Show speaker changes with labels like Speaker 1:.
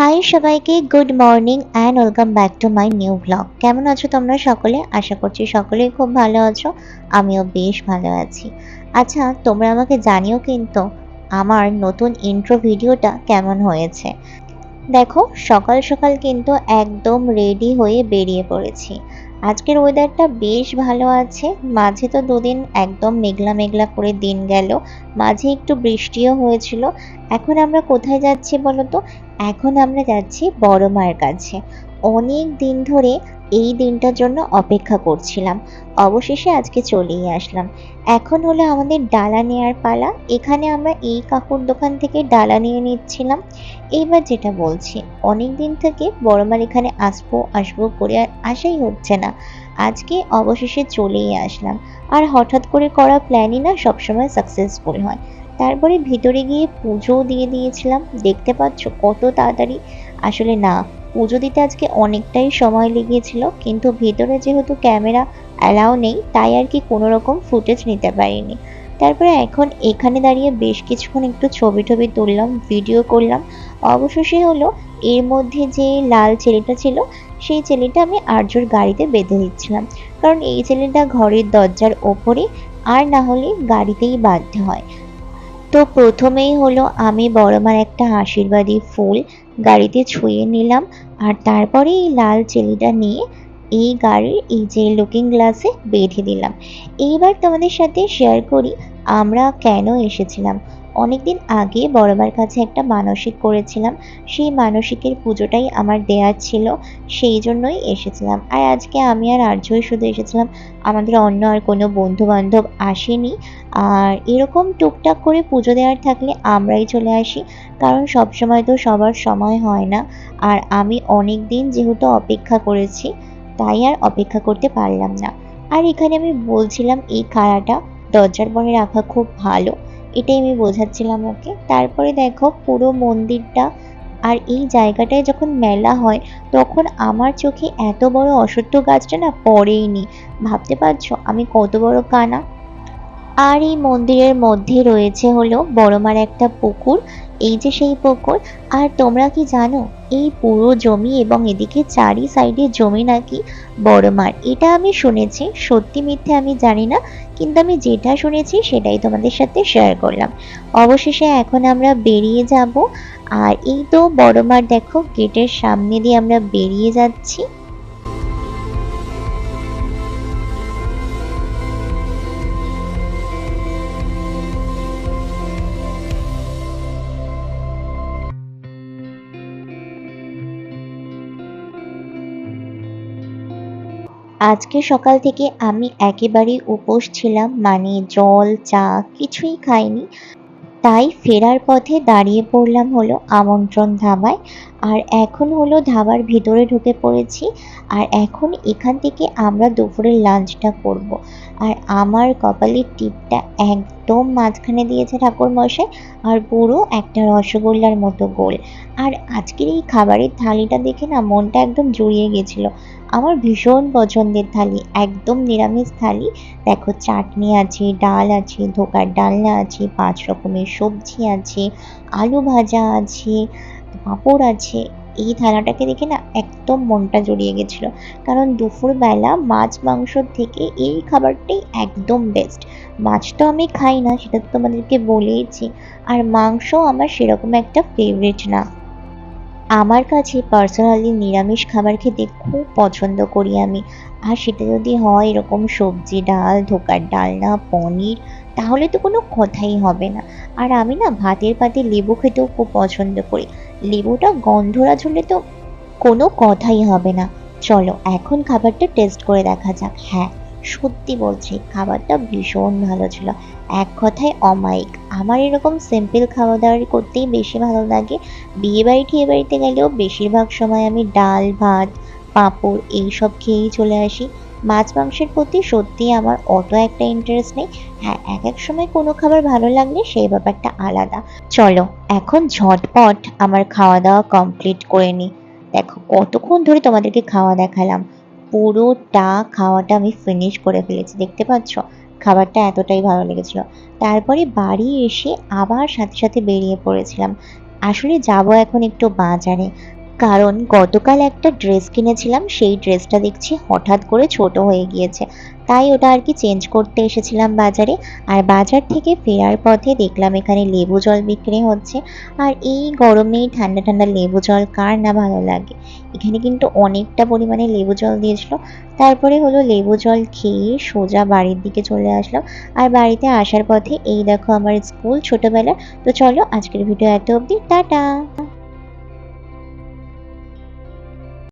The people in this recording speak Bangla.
Speaker 1: হাই সবাইকে good morning and welcome back to my new blog কেমন আছো তোমরা সকলে? আশা করছি সকলেই খুব ভালো আছো। আমিও বেশ ভালো আছি। আচ্ছা তোমরা আমাকে জানিও কিন্তু আমার নতুন ইন্ট্রো ভিডিওটা কেমন হয়েছে? দেখো, সকাল সকাল কিন্তু একদম রেডি হয়ে বেরিয়ে পড়েছি। আজকের ওয়েদারটা বেশ ভালো আছে। মাঝে তো দুদিন একদম মেঘলা মেঘলা করে দিন গেল। মাঝে একটু বৃষ্টিও হয়েছিল। এখন আমরা কোথায় যাচ্ছি বলো তো এখন আমরা যাচ্ছি বড় মায়ের কাছে। অনেক দিন ধরে এই দিনটার জন্য অপেক্ষা করছিলাম। অবশেষে আজকে চলেই আসলাম। এখন হলো আমাদের ডালা নেওয়ার পালা। এখানে আমরা এই কাকুর দোকান থেকে ডালা নিয়ে নিচ্ছিলাম। এইবার যেটা বলছি, অনেক দিন থেকে বড় মার এখানে আসব আসব করে আর আসাই হচ্ছে না। আজকে অবশেষে চলেই আসলাম। আর হঠাৎ করে করা প্ল্যানই না সবসময় সাকসেসফুল হয়। তারপরে ভিতরে গিয়ে পুজোও দিয়ে দিয়েছিলাম। দেখতে পাচ্ছ কত তাড়াতাড়ি। আসলে না, পুজো দিতে আজকে অনেকটাই সময় লেগেছিল। কিন্তু ভেতরে যেহেতু ক্যামেরা অ্যালাউ নেই, তাই আর কি কোনো রকম ফুটেজ নিতে পারিনি। তারপরে এখন এখানে দাঁড়িয়ে বেশ কিছুক্ষণ একটু ছবি টবি তুললাম ভিডিও করলাম। অবশেষে হলো, এর মধ্যে যে লাল ছেলেটা ছিল, সেই ছেলেটা আমি আর্যর গাড়িতে বেঁধে দিচ্ছিলাম। কারণ এই ছেলেটা ঘরের দরজার ওপরে, আর না হলে গাড়িতেই বাঁধতে হয়। তো প্রথমেই হলো আমি বড় মার একটা আশীর্বাদী ফুল গাড়িতে ছুঁয়ে নিলাম, আর তারপরে এই লাল চেলিটা নিয়ে এই গাড়ির এই যে লুকিং গ্লাসে বেঁধে দিলাম। এইবার তোমাদের সাথে শেয়ার করি, আমরা কেন এসেছিলাম। অনেকদিন আগে বড়বার কাছে একটা মানসিক করেছিলাম। সেই মানসিকের পুজোটাই আমার দেয়ার ছিল, সেই জন্যই এসেছিলাম। আর আজকে আমি আর আর্যই শুধু এসেছিলাম। আমাদের অন্য আর কোনো বন্ধু বান্ধব আসেনি। আর এরকম টুকটাক করে পুজো দেওয়ার থাকলে আমরাই চলে আসি, কারণ সবসময় তো সবার সময় হয় না। আর আমি অনেক দিন যেহেতু অপেক্ষা করেছি, তাই আর অপেক্ষা করতে পারলাম না। আর এখানে আমি বলছিলাম, এই কাড়াটা দরজার বনে রাখা খুব ভালো। এটাই আমি বোঝাচ্ছিলাম ওকে। তারপরে দেখো পুরো মন্দিরটা আর এই জায়গাটায় যখন মেলা হয়, তখন আমার চোখে এত বড় অশ্বত্থ গাছটা না পড়েই নি ভাবতে পারছ আমি কত বড় কানা? আর এই মন্দিরের মধ্যে রয়েছে হলো বড়মার একটা পুকুর। এই যে সেই পুকুর, আর তোমরা কি জানো, এই পুরো জমি এবং এদিকে চারি সাইডে জমি নাকি বড়মার? এটা আমি শুনেছি, সত্যি মিথ্যে আমি জানি না, কিন্তু আমি যেটা শুনেছি সেটাই তোমাদের সাথে শেয়ার করলাম। অবশেষে এখন আমরা বেরিয়ে যাব, আর এই তো বড়মার দেখো, গেটের সামনে দিয়ে আমরা বেরিয়ে যাচ্ছি। আজকে সকাল থেকে আমি একেবারেই উপোস ছিলাম মানে জল, চা কিছুই খাইনি। তাই ফেরার পথে দাঁড়িয়ে পড়লাম হলো আমন্ত্রণ ধাবায় আর এখন হলো ধাবার ভিতরে ঢুকে পড়েছি, আর এখন এখান থেকে আমরা দুপুরের লাঞ্চটা করব। আর আমার কপালের টিপটা একদম মাঝখানে দিয়েছে ঠাকুর মশাই আর পুরো একটা রসগোল্লার মতো গোল। আর আজকের এই খাবারের থালিটা দেখে না মনটা একদম জুড়িয়ে গেছিল। আমার ভীষণ পছন্দের থালি, একদম নিরামিষ থালি। দেখো চাটনি আছে, ডাল আছে, ধোকার ডালনা আছে, পাঁচ রকমের সবজি আছে, আলু ভাজা আছে পাঁপড় আছে এই থালাটাকে দেখে না একদম মনটা জড়িয়ে গেছিল। কারণ দুপুরবেলা মাছ মাংসর থেকে এই খাবারটাই একদম বেস্ট মাছ তো আমি খাই না, সেটা তো তোমাদেরকে বলেইছি। আর মাংস আমার সেরকম একটা ফেভারিট না। আমার কাছে পার্সোনালি নিরামিষ খাবার খেতে খুব পছন্দ করি আমি। আর সেটা যদি হয় এরকম সবজি, ডাল, ধোকার ডালনা পনির তাহলে তো কোনো কথাই হবে না। আর আমি না ভাতের পাতে লেবু খেতেও খুব পছন্দ করি। লেবুটা গন্ধরাজ হলে তো কোনো কথাই হবে না। চলো, এখন খাবারটা টেস্ট করে দেখা যাক। হ্যাঁ সত্যি বলছি, খাবারটা ভীষণ ভালো ছিল। এক কথায় অমায়িক। আমার এরকম সিম্পল খাওয়া দাওয়া করতেই বেশি ভালো লাগে। বিয়ে বাড়ি টিয়ে বাড়িতে গেলেও বেশিরভাগ সময় আমি ডাল, ভাত, পাঁপড় এইসব খেয়েই চলে আসি। মাছ মাংসের প্রতি সত্যি আমার অত একটা ইন্টারেস্ট নেই। হ্যাঁ এক এক সময় কোনো খাবার ভালো লাগলে সেই ব্যাপারটা আলাদা। চলো, এখন ঝটপট আমার খাওয়া দাওয়া কমপ্লিট করে নিই। দেখো, কতক্ষণ ধরে তোমাদেরকে খাওয়া দেখালাম। পুরোটা খাওয়াটা আমি ফিনিশ করে ফেলেছি, দেখতে পাচ্ছ? খাবারটা এতটাই ভালো লেগেছিল। তারপরে বাড়ি এসে আবার সাথে সাথে বেরিয়ে পড়েছিলাম। আসলে যাব এখন একটু বাজারে। কারণ গতকাল একটা ড্রেস কিনেছিলাম, সেই ড্রেসটা দেখছি হঠাৎ করে ছোট হয়ে গিয়েছে। তাই ওটা আর কি চেঞ্জ করতে এসেছিলাম বাজারে। আর বাজার থেকে ফেরার পথে দেখলাম এখানে লেবু জল বিক্রি হচ্ছে। আর এই গরমেই ঠান্ডা ঠান্ডা লেবু জল কার না ভালো লাগে? এখানে কিন্তু অনেকটা পরিমাণে লেবু জল দিয়েছিল। তারপরে হলো লেবু জল খেয়ে সোজা বাড়ির দিকে চলে আসলাম আর বাড়িতে আসার পথে, এই দেখো আমার স্কুল ছোটবেলার। তো চলো আজকের ভিডিও এত অবধি। টাটা!